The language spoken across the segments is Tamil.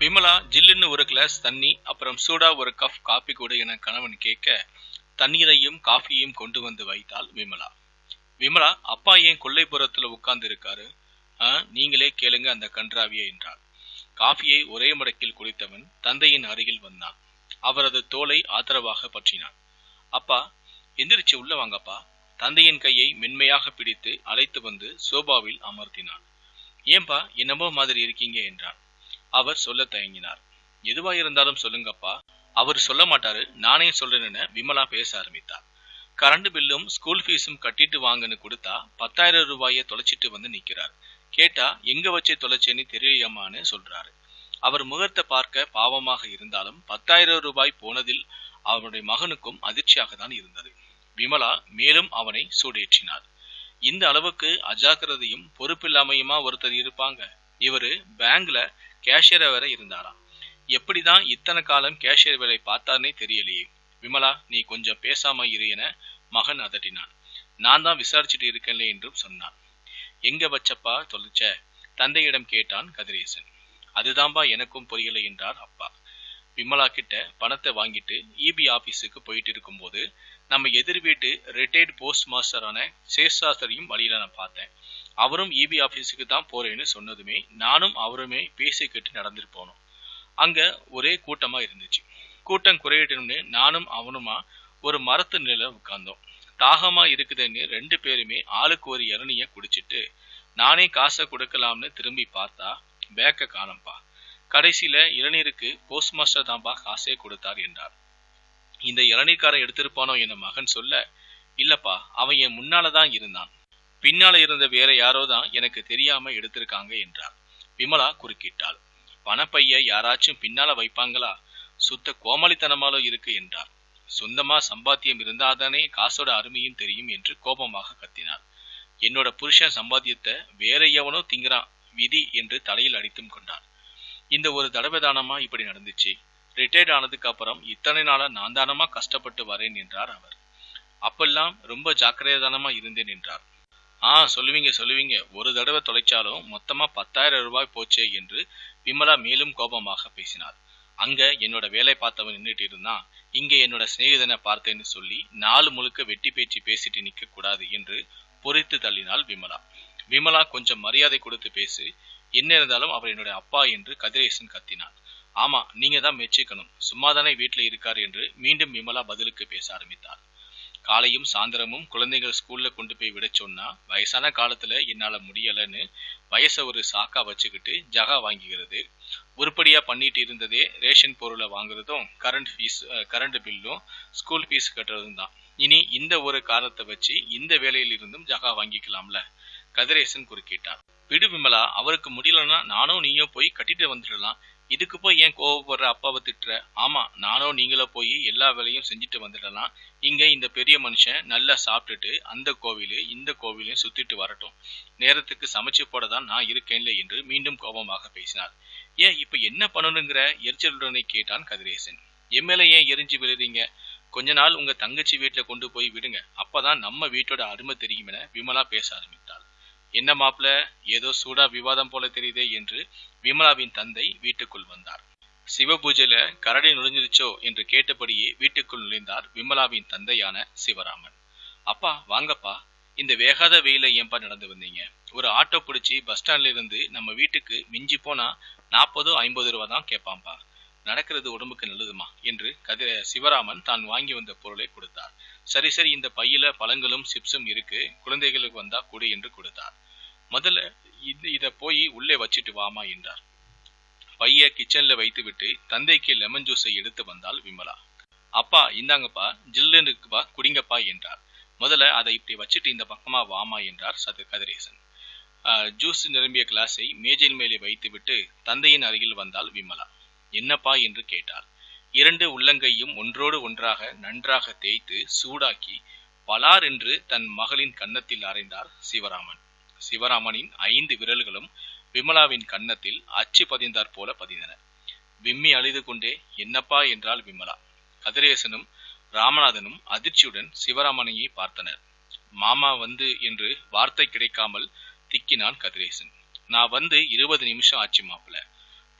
விமலா ஜில்லுன்னு ஒரு கிளாஸ் தண்ணி அப்புறம் சூடா ஒரு கப் காபி கூட என கணவன் கேட்க தண்ணீரையும் காஃபியையும் கொண்டு வந்து வைத்தாள் விமலா. விமலா அப்பா ஏன் கொல்லைப்புறத்துல உட்கார்ந்து இருக்காரு ஆ நீங்களே கேளுங்க அந்த கன்றாவியை என்றார் காஃபியை ஒரே மடக்கில் குடித்தவன் தந்தையின் அருகில் வந்தான். அவரது தோலை ஆதரவாக பற்றினான். அப்பா எந்திரிச்சு உள்ள வாங்கப்பா. தந்தையின் கையை மென்மையாக பிடித்து அழைத்து வந்து சோபாவில் அமர்த்தினான். ஏன்பா என்னமோ மாதிரி இருக்கீங்க என்றான். அவர் சொல்ல தயங்கினார். எதுவா இருந்தாலும் சொல்லுங்கப்பா. அவர் சொல்ல மாட்டாரு. நானே சொல்றேன்னு விமலா பேச ஆரம்பித்தார். கரண்ட் பில்லும் ஸ்கூல் ஃபீஸும் கட்டிட்டு வாங்கன்னு கொடுத்தா பத்தாயிரம் ரூபாயை தொலைச்சிட்டு வந்து நிக்கிறார். கேட்டா எங்க வச்சு தொலைச்சேன்னு தெரியலையம்மான்னு சொல்றாரு. அவர் முகத்தை பார்க்க பாவமாக இருந்தாலும் பத்தாயிரம் ரூபாய் போனதில் அவனுடைய மகனுக்கும் அதிர்ச்சியாக தான் இருந்தது. விமலா மேலும் அவனை சூடேற்றினார். இந்த அளவுக்கு அஜாக்கிரதையும் பொறுப்பில்லாமையுமா ஒருத்தர் இருப்பாங்க. இவரு பேங்க்ல கேஷியரா வேற இருந்தாராம். எப்படிதான் இத்தனை காலம் கேஷியர் வேலை பார்த்தார்னே தெரியலையே. விமலா நீ கொஞ்சம் பேசாம இரு என மகன் அதட்டினான். நான் தான் விசாரிச்சுட்டு இருக்கேன்ல என்றும் சொன்னான். எங்க வச்சப்பா தொலைச்ச தந்தையிடம் கேட்டான் கதிரேசன். அதுதான்பா எனக்கும் புரியலை என்றார் அப்பா. விமலா கிட்ட பணத்தை வாங்கிட்டு இபி ஆபீஸுக்கு போயிட்டு இருக்கும்போது நம்ம எதிர் வீட்டு ரிட்டையர்ட் போஸ்ட் மாஸ்டரான சேஷாஸ்திரியும் வழியில நான் பார்த்தேன். அவரும் இபி ஆஃபீஸுக்கு தான் போறேன்னு சொன்னதுமே நானும் அவருமே பேசிக்கிட்டு நடந்துட்டு போனோம். அங்க ஒரே கூட்டமா இருந்துச்சு. கூட்டம் குறையிட்டோம்னு நானும் அவனுமா ஒரு மரத்து நில உட்கார்ந்தோம். தாகமா இருக்குதுன்னு ரெண்டு பேருமே ஆளுக்கு ஒரு இளநிய குடிச்சிட்டு நானே காசை கொடுக்கலாம்னு திரும்பி பார்த்தா பேக்க காணம்பா. கடைசியில இளநீருக்கு போஸ்ட் மாஸ்டர் தான்பா காசே கொடுத்தார் என்றார். இந்த இளநீர்காரன் எடுத்திருப்பானோ என மகன் சொல்ல? இல்லப்பா அவன் என் முன்னாலதான் இருந்தான். பின்னால இருந்த வேற யாரோ தான் எனக்கு தெரியாம எடுத்திருக்காங்க என்றார். விமலா குறுக்கிட்டாள். பணப்பைய யாராச்சும் பின்னால வைப்பாங்களா? சுத்த கோமாளித்தனமாலோ இருக்கு என்றார். சொந்தமா சம்பாத்தியம் இருந்தாதானே காசோட அருமையும் தெரியும் என்று கோபமாக கத்தினார் என்னோட புருஷன் சம்பாத்தியத்தை வேற எவனோ திங்கிறான் விதி என்று தலையில் அடித்தும் கொண்டார் இந்த ஒரு தடவை தானமா இப்படி நடந்துச்சு? ரிட்டையர்ட் ஆனதுக்கு அப்புறம் இத்தனை நாளா நான் தானமா கஷ்டப்பட்டு வரேன் என்றார் அவர். அப்பெல்லாம் ரொம்ப ஜாக்கிரதானமா இருந்தேன் என்றார். ஆ சொல்லுவீங்க சொல்லுவீங்க. ஒரு தடவை தொலைச்சாலும் மொத்தமா பத்தாயிரம் ரூபாய் போச்சே என்று விமலா மேலும் கோபமாக பேசினார் அங்க என்னோட வேலை பார்த்தவன் நின்றுட்டு இருந்தான். இங்க என்னோட சிநேகிதனை பார்த்தேன்னு சொல்லி நாலு முழுக்க வெட்டி பேச்சு பேசிட்டு நிக்க கூடாது என்று பொறித்து தள்ளினாள் விமலா. விமலா கொஞ்சம் மரியாதை கொடுத்து பேசு. என்ன இருந்தாலும் அவர் என்னுடைய அப்பா என்று கதிரேசன் கத்தினான். ஆமா நீங்க தான் மெச்சிக்கணும். சும்மாதானே வீட்டுல இருக்கார் என்று மீண்டும் விமலா பதிலுக்கு பேச ஆரம்பித்தார் காலையும் சாயந்தரமும் குழந்தைகள் ஸ்கூல்ல கொண்டு போய் விட சொன்னா வயசான காலத்துல என்னால முடியலன்னு வயசை ஒரு சாக்கா வச்சுக்கிட்டு ஜகா வாங்கிக்கிறது. உருப்படியா பண்ணிட்டு இருந்ததே ரேஷன் பொருளை வாங்குறதும் கரண்ட் ஃபீஸ் கரண்ட் பில்லும் ஸ்கூல் ஃபீஸ் கட்டுறதும் தான். இனி இந்த ஒரு காரணத்தை வச்சு இந்த வேலையிலிருந்தும் ஜகா வாங்கிக்கலாம்ல? கதிரேசன் குறுக்கிட்டார். விடு விமலா அவருக்கு முடியலன்னா நானும் நீயும் போய் கட்டிட்டு வந்துடலாம். இதுக்கு போய் ஏன் கோவப்படுற அப்பாவை திட்டுற? ஆமா நானும் நீங்கள போய் எல்லா வேலையும் செஞ்சுட்டு வந்துடலாம். இங்க இந்த பெரிய மனுஷன் நல்லா சாப்பிட்டுட்டு அந்த கோவிலு இந்த கோவிலையும் சுத்திட்டு வரட்டும். நேரத்துக்கு சமைச்சு போட தான் நான் இருக்கேன்ல என்று மீண்டும் கோபமாக பேசினார். ஏன் இப்ப என்ன பண்ணணுங்கிற எரிச்சலுடனே கேட்டான் கதிரேசன். எம்எல்ஏ ஏன் எரிஞ்சு விழுறீங்க? கொஞ்ச நாள் உங்க தங்கச்சி வீட்டுல கொண்டு போய் விடுங்க. அப்பதான் நம்ம வீட்டோட அருமை தெரியும் என விமலா பேச ஆரம்பித்தாள். என்ன மாப்பிள? ஏதோ சூடா விவாதம் போல தெரியுதே என்று விமலாவின் தந்தை வீட்டுக்குள் வந்தார். சிவ பூஜையில கரடி நுழைஞ்சிருச்சோ என்று கேட்டபடியே வீட்டுக்குள் நுழைந்தார் விமலாவின் தந்தையான சிவராமன். அப்பா வாங்கப்பா. இந்த வேகாத வெயில ஏன்பா நடந்து வந்தீங்க? ஒரு ஆட்டோ பிடிச்சி பஸ் ஸ்டாண்ட்ல இருந்து நம்ம வீட்டுக்கு மிஞ்சி போனா நாற்பதோ ஐம்பது ரூபா தான் கேட்பான்பா நடக்கிறது உடம்புக்கு நல்லதுமா? என்று கதிர சிவராமன் தான் வாங்கி வந்த பொருளை கொடுத்தார். சரி சரி இந்த பையில பழங்களும் சிப்ஸும் இருக்கு. குழந்தைகளுக்கு வந்தா கொடு என்று கொடுத்தார் முதல்ல இது போய் உள்ளே வச்சிட்டு வாமா என்றார். பைய கிச்சன்ல வைத்துவிட்டு தந்தைக்கு லெமன் ஜூஸை எடுத்து வந்தால் விமலா. அப்பா இந்தாங்கப்பா ஜில்லுன்னு இருக்குப்பா குடிங்கப்பா என்றார். முதல்ல அதை இப்படி வச்சுட்டு இந்த பக்கமா வாமா என்றார் சது கதிரேசன். ஜூஸ் நிரம்பிய கிளாஸை மேஜையின் மேலே வைத்துவிட்டு தந்தையின் அருகில் வந்தால் விமலா. என்னப்பா என்று கேட்டார். இரண்டு உள்ளங்கையும் ஒன்றோடு ஒன்றாக நன்றாக தேய்த்து சூடாக்கி பலார் என்று தன் மகளின் கன்னத்தில் அறைந்தார் சிவராமன். சிவராமனின் ஐந்து விரல்களும் விமலாவின் கன்னத்தில் அச்சு பதிந்தாற் போல பதிந்தன. விம்மி அழுது கொண்டே என்னப்பா? என்றாள் விமலா. கதிரேசனும் ராமநாதனும் அதிர்ச்சியுடன் சிவராமனையை பார்த்தனர். மாமா வந்து என்று வார்த்தை கிடைக்காமல் திக்கினான் கதிரேசன். நான் வந்து இருபது நிமிஷம் ஆச்சு மாப்பிள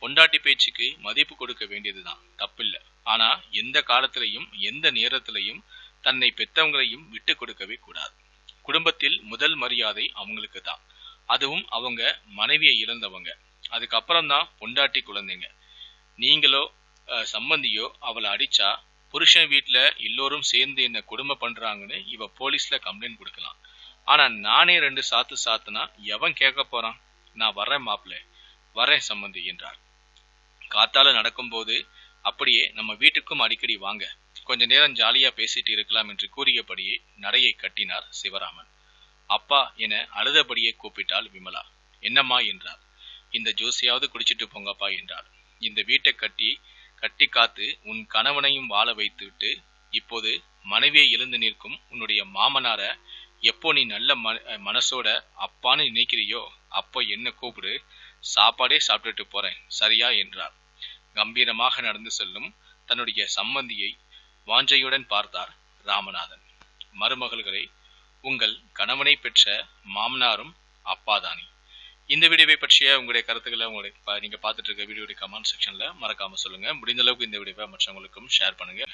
பொண்டாட்டி பேச்சுக்கு மதிப்பு கொடுக்க வேண்டியதுதான். தப்பில்ல. ஆனா எந்த காலத்திலையும் எந்த நேரத்திலையும் தன்னை பெத்தவங்களையும் விட்டு கொடுக்கவே கூடாது. குடும்பத்தில் முதல் மரியாதை அவங்களுக்கு தான். அதுவும் அவங்க மனைவியை இழந்தவங்க. அதுக்கப்புறம் தான் பொண்டாட்டி குழந்தைங்க. நீங்களோ சம்பந்தியோ அவளை அடிச்சா புருஷன் வீட்டில் எல்லோரும் சேர்ந்து என்ன கொடுமை பண்றாங்கன்னு இவ போலீஸ்ல கம்ப்ளைண்ட் கொடுக்கலாம். ஆனா நானே ரெண்டு சாத்து சாத்துனா எவன் கேட்க போறான்? நான் வர்றேன் மாப்பிள்ள. வரேன் சம்பந்தி என்றார் காத்தால நடக்கும்போது அப்படியே நம்ம வீட்டுக்கும் அடிக்கடி வாங்க. கொஞ்ச நேரம் ஜாலியா பேசிட்டு இருக்கலாம் என்று கூறியபடியே நடையை கட்டினார் சிவராமன். அப்பா என அழுதபடியே கூப்பிட்டாள் விமலா. என்னம்மா என்றார். இந்த ஜூஸையாவது குடிச்சிட்டு போங்கப்பா என்றார் இந்த வீட்டை கட்டி கட்டி காத்து உன் கணவனையும் வாழ வைத்துவிட்டு இப்போது மனைவியை எழுந்து நிற்கும் உன்னுடைய மாமனார எப்போ நீ நல்ல மன மனசோட அப்பான்னு நினைக்கிறியோ அப்போ என்ன கூப்பிடு. சாப்பாடே சாப்பிட்டுட்டு போறேன். சரியா என்றார். கம்பீரமாக நடந்து செல்லும் தன்னுடைய சம்மந்தியை வாஞ்சையுடன் பார்த்தார் ராமநாதன். மருமகள்களை உங்கள் கணவனை பெற்ற மாமனாரும் அப்பாதானி. இந்த வீடியோவை பற்றிய உங்களுடைய கருத்துக்களை உங்களுடைய நீங்கள் நீங்க பார்த்துட்டு இருக்க வீடியோடைய கமெண்ட் செக்ஷன்ல மறக்காம சொல்லுங்க. முடிந்த அளவுக்கு இந்த வீடியோவை மற்றவங்களுக்கும் ஷேர் பண்ணுங்க.